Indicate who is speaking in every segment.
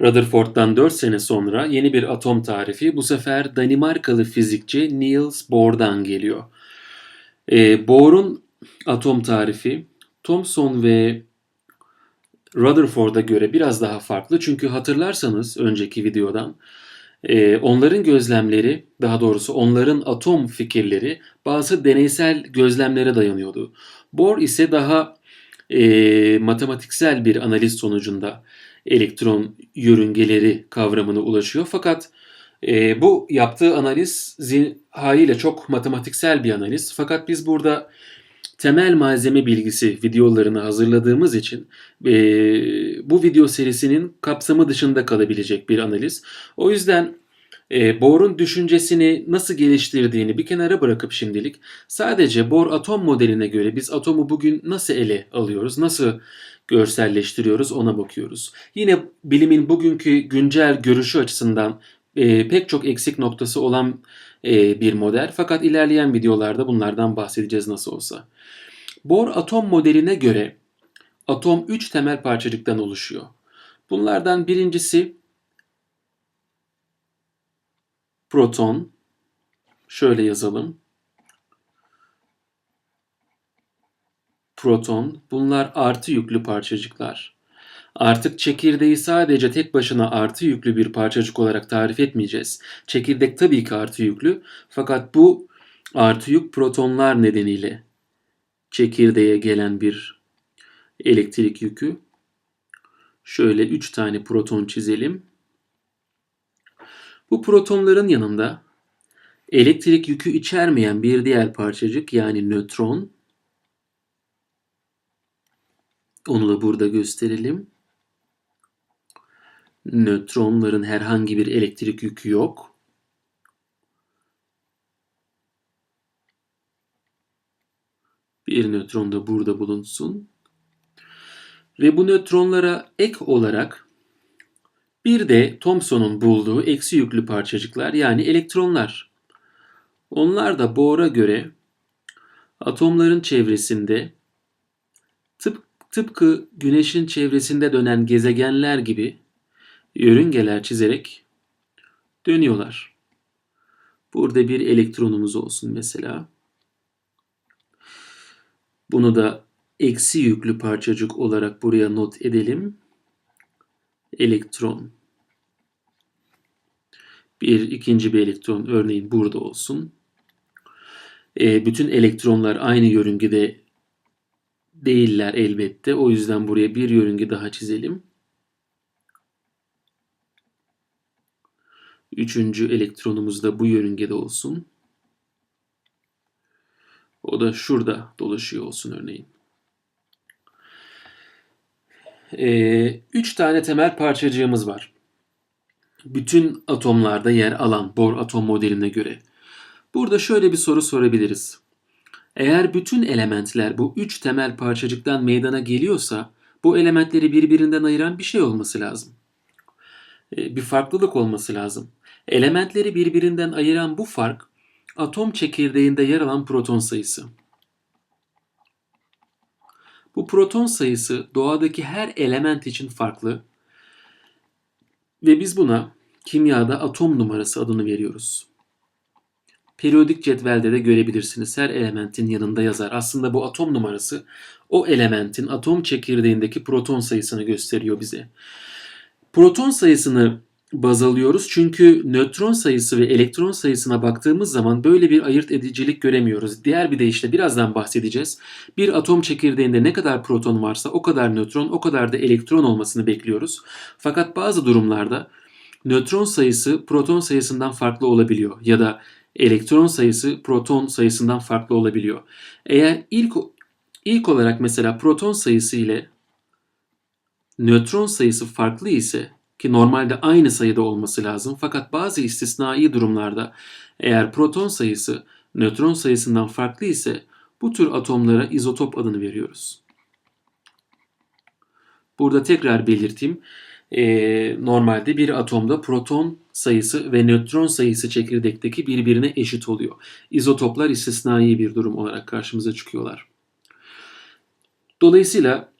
Speaker 1: Rutherford'dan 4 sene sonra yeni bir atom tarifi bu sefer Danimarkalı fizikçi Niels Bohr'dan geliyor. Ee, Bohr'un atom tarifi Thomson ve Rutherford'a göre biraz daha farklı. Çünkü hatırlarsanız önceki videodan e, onların gözlemleri, daha doğrusu onların atom fikirleri bazı deneysel gözlemlere dayanıyordu. Bohr ise daha e, matematiksel bir analiz sonucunda elektron yörüngeleri kavramına ulaşıyor. Fakat e, bu yaptığı analiz haliyle çok matematiksel bir analiz. Fakat biz burada temel malzeme bilgisi videolarını hazırladığımız için e, bu video serisinin kapsamı dışında kalabilecek bir analiz. O yüzden e, Bohr'un düşüncesini nasıl geliştirdiğini bir kenara bırakıp şimdilik sadece Bohr atom modeline göre biz atomu bugün nasıl ele alıyoruz, nasıl görselleştiriyoruz ona bakıyoruz. Yine bilimin bugünkü güncel görüşü açısından e, pek çok eksik noktası olan e, bir model. Fakat ilerleyen videolarda bunlardan bahsedeceğiz nasıl olsa. Bohr atom modeline göre atom 3 temel parçacıktan oluşuyor. Bunlardan birincisi proton. Şöyle yazalım. Proton. Bunlar artı yüklü parçacıklar. Artık çekirdeği sadece tek başına artı yüklü bir parçacık olarak tarif etmeyeceğiz. Çekirdek tabii ki artı yüklü fakat bu artı yük protonlar nedeniyle çekirdeğe gelen bir elektrik yükü. Şöyle 3 tane proton çizelim. Bu protonların yanında elektrik yükü içermeyen bir diğer parçacık yani nötron. Onu da burada gösterelim. Nötronların herhangi bir elektrik yükü yok. Bir nötron da burada bulunsun. Ve bu nötronlara ek olarak bir de Thomson'un bulduğu eksi yüklü parçacıklar yani elektronlar. Onlar da Bohr'a göre atomların çevresinde tıp, tıpkı Güneş'in çevresinde dönen gezegenler gibi yörüngeler çizerek dönüyorlar. Burada bir elektronumuz olsun mesela. Bunu da eksi yüklü parçacık olarak buraya not edelim. Elektron. Bir ikinci bir elektron örneğin burada olsun. E, bütün elektronlar aynı yörüngede değiller elbette. O yüzden buraya bir yörünge daha çizelim. Üçüncü elektronumuz da bu yörüngede olsun. O da şurada dolaşıyor olsun örneğin. Ee, üç tane temel parçacığımız var. Bütün atomlarda yer alan Bohr atom modeline göre. Burada şöyle bir soru sorabiliriz. Eğer bütün elementler bu üç temel parçacıktan meydana geliyorsa bu elementleri birbirinden ayıran bir şey olması lazım. Ee, bir farklılık olması lazım. Elementleri birbirinden ayıran bu fark atom çekirdeğinde yer alan proton sayısı. Bu proton sayısı doğadaki her element için farklı ve biz buna kimyada atom numarası adını veriyoruz. Periyodik cetvelde de görebilirsiniz. Her elementin yanında yazar. Aslında bu atom numarası o elementin atom çekirdeğindeki proton sayısını gösteriyor bize. Proton sayısını baz alıyoruz çünkü nötron sayısı ve elektron sayısına baktığımız zaman böyle bir ayırt edicilik göremiyoruz. Diğer bir deyişle birazdan bahsedeceğiz. Bir atom çekirdeğinde ne kadar proton varsa o kadar nötron, o kadar da elektron olmasını bekliyoruz. Fakat bazı durumlarda nötron sayısı proton sayısından farklı olabiliyor ya da elektron sayısı proton sayısından farklı olabiliyor. Eğer ilk ilk olarak mesela proton sayısı ile nötron sayısı farklı ise ki normalde aynı sayıda olması lazım fakat bazı istisnai durumlarda eğer proton sayısı nötron sayısından farklı ise bu tür atomlara izotop adını veriyoruz. Burada tekrar belirteyim. Ee, normalde bir atomda proton sayısı ve nötron sayısı çekirdekteki birbirine eşit oluyor. İzotoplar istisnai bir durum olarak karşımıza çıkıyorlar. Dolayısıyla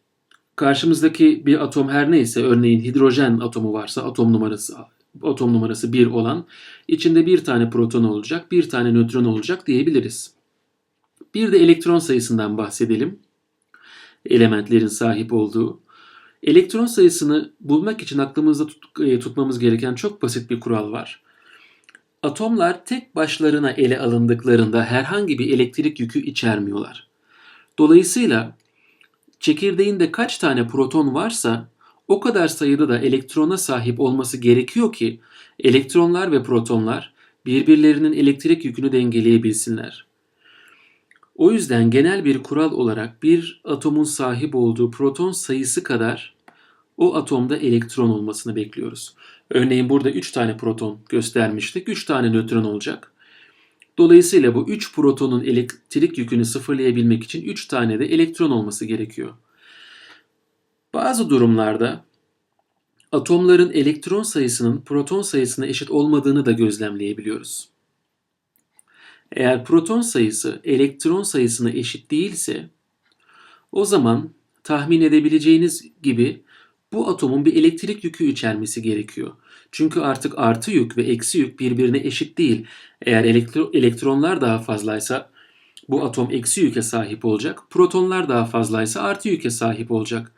Speaker 1: karşımızdaki bir atom her neyse örneğin hidrojen atomu varsa atom numarası atom numarası 1 olan içinde bir tane proton olacak, bir tane nötron olacak diyebiliriz. Bir de elektron sayısından bahsedelim. Elementlerin sahip olduğu. Elektron sayısını bulmak için aklımızda tut, e, tutmamız gereken çok basit bir kural var. Atomlar tek başlarına ele alındıklarında herhangi bir elektrik yükü içermiyorlar. Dolayısıyla çekirdeğinde kaç tane proton varsa o kadar sayıda da elektrona sahip olması gerekiyor ki elektronlar ve protonlar birbirlerinin elektrik yükünü dengeleyebilsinler. O yüzden genel bir kural olarak bir atomun sahip olduğu proton sayısı kadar o atomda elektron olmasını bekliyoruz. Örneğin burada 3 tane proton göstermiştik. 3 tane nötron olacak. Dolayısıyla bu 3 protonun elektrik yükünü sıfırlayabilmek için 3 tane de elektron olması gerekiyor. Bazı durumlarda atomların elektron sayısının proton sayısına eşit olmadığını da gözlemleyebiliyoruz. Eğer proton sayısı elektron sayısına eşit değilse o zaman tahmin edebileceğiniz gibi bu atomun bir elektrik yükü içermesi gerekiyor. Çünkü artık artı yük ve eksi yük birbirine eşit değil. Eğer elektro elektronlar daha fazlaysa bu atom eksi yüke sahip olacak. Protonlar daha fazlaysa artı yüke sahip olacak.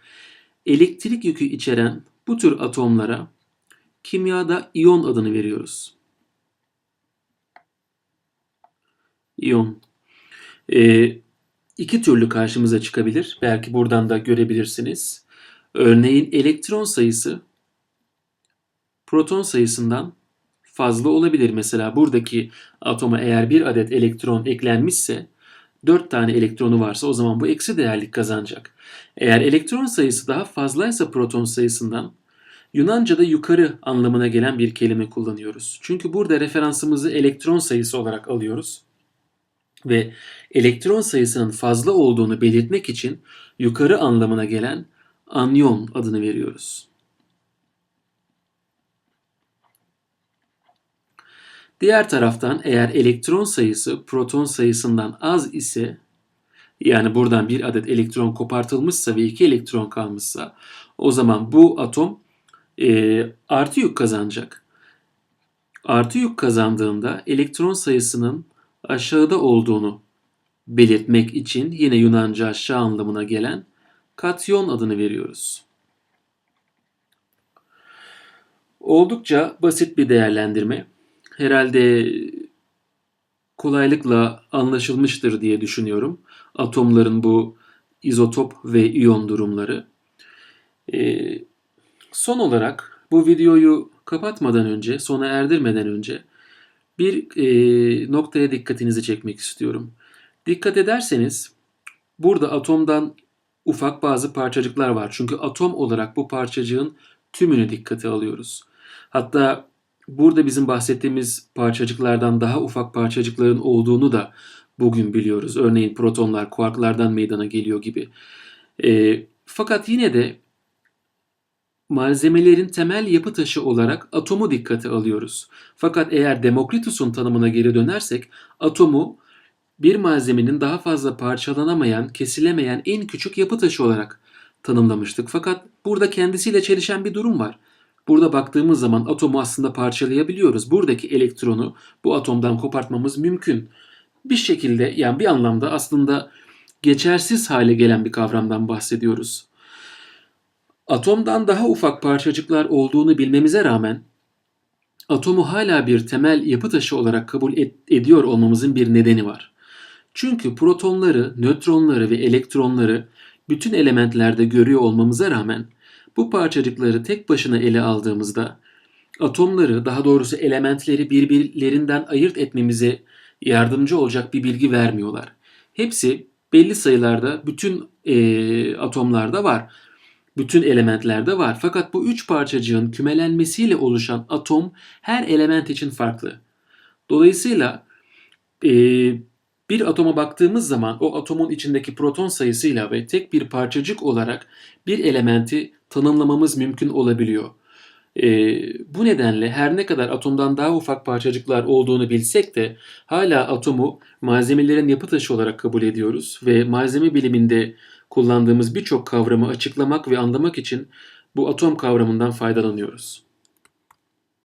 Speaker 1: Elektrik yükü içeren bu tür atomlara kimyada iyon adını veriyoruz. İyon. Ee, iki türlü karşımıza çıkabilir. Belki buradan da görebilirsiniz. Örneğin elektron sayısı proton sayısından fazla olabilir. Mesela buradaki atoma eğer bir adet elektron eklenmişse 4 tane elektronu varsa o zaman bu eksi değerlik kazanacak. Eğer elektron sayısı daha fazlaysa proton sayısından Yunanca'da yukarı anlamına gelen bir kelime kullanıyoruz. Çünkü burada referansımızı elektron sayısı olarak alıyoruz. Ve elektron sayısının fazla olduğunu belirtmek için yukarı anlamına gelen anyon adını veriyoruz. Diğer taraftan eğer elektron sayısı proton sayısından az ise yani buradan bir adet elektron kopartılmışsa ve iki elektron kalmışsa o zaman bu atom e, artı yük kazanacak. Artı yük kazandığında elektron sayısının aşağıda olduğunu belirtmek için yine Yunanca aşağı anlamına gelen katyon adını veriyoruz. Oldukça basit bir değerlendirme. Herhalde kolaylıkla anlaşılmıştır diye düşünüyorum. Atomların bu izotop ve iyon durumları. Ee, son olarak bu videoyu kapatmadan önce, sona erdirmeden önce bir e, noktaya dikkatinizi çekmek istiyorum. Dikkat ederseniz burada atomdan ufak bazı parçacıklar var. Çünkü atom olarak bu parçacığın tümünü dikkate alıyoruz. Hatta burada bizim bahsettiğimiz parçacıklardan daha ufak parçacıkların olduğunu da bugün biliyoruz. Örneğin protonlar kuarklardan meydana geliyor gibi. E, fakat yine de malzemelerin temel yapı taşı olarak atomu dikkate alıyoruz. Fakat eğer Demokritus'un tanımına geri dönersek atomu bir malzemenin daha fazla parçalanamayan, kesilemeyen en küçük yapı taşı olarak tanımlamıştık. Fakat burada kendisiyle çelişen bir durum var. Burada baktığımız zaman atomu aslında parçalayabiliyoruz. Buradaki elektronu bu atomdan kopartmamız mümkün. Bir şekilde yani bir anlamda aslında geçersiz hale gelen bir kavramdan bahsediyoruz. Atomdan daha ufak parçacıklar olduğunu bilmemize rağmen atomu hala bir temel yapı taşı olarak kabul ed- ediyor olmamızın bir nedeni var. Çünkü protonları, nötronları ve elektronları bütün elementlerde görüyor olmamıza rağmen bu parçacıkları tek başına ele aldığımızda atomları, daha doğrusu elementleri birbirlerinden ayırt etmemize yardımcı olacak bir bilgi vermiyorlar. Hepsi belli sayılarda bütün e, atomlarda var. Bütün elementlerde var. Fakat bu üç parçacığın kümelenmesiyle oluşan atom her element için farklı. Dolayısıyla e, bir atoma baktığımız zaman o atomun içindeki proton sayısıyla ve tek bir parçacık olarak bir elementi tanımlamamız mümkün olabiliyor. E, bu nedenle her ne kadar atomdan daha ufak parçacıklar olduğunu bilsek de hala atomu malzemelerin yapı taşı olarak kabul ediyoruz ve malzeme biliminde kullandığımız birçok kavramı açıklamak ve anlamak için bu atom kavramından faydalanıyoruz.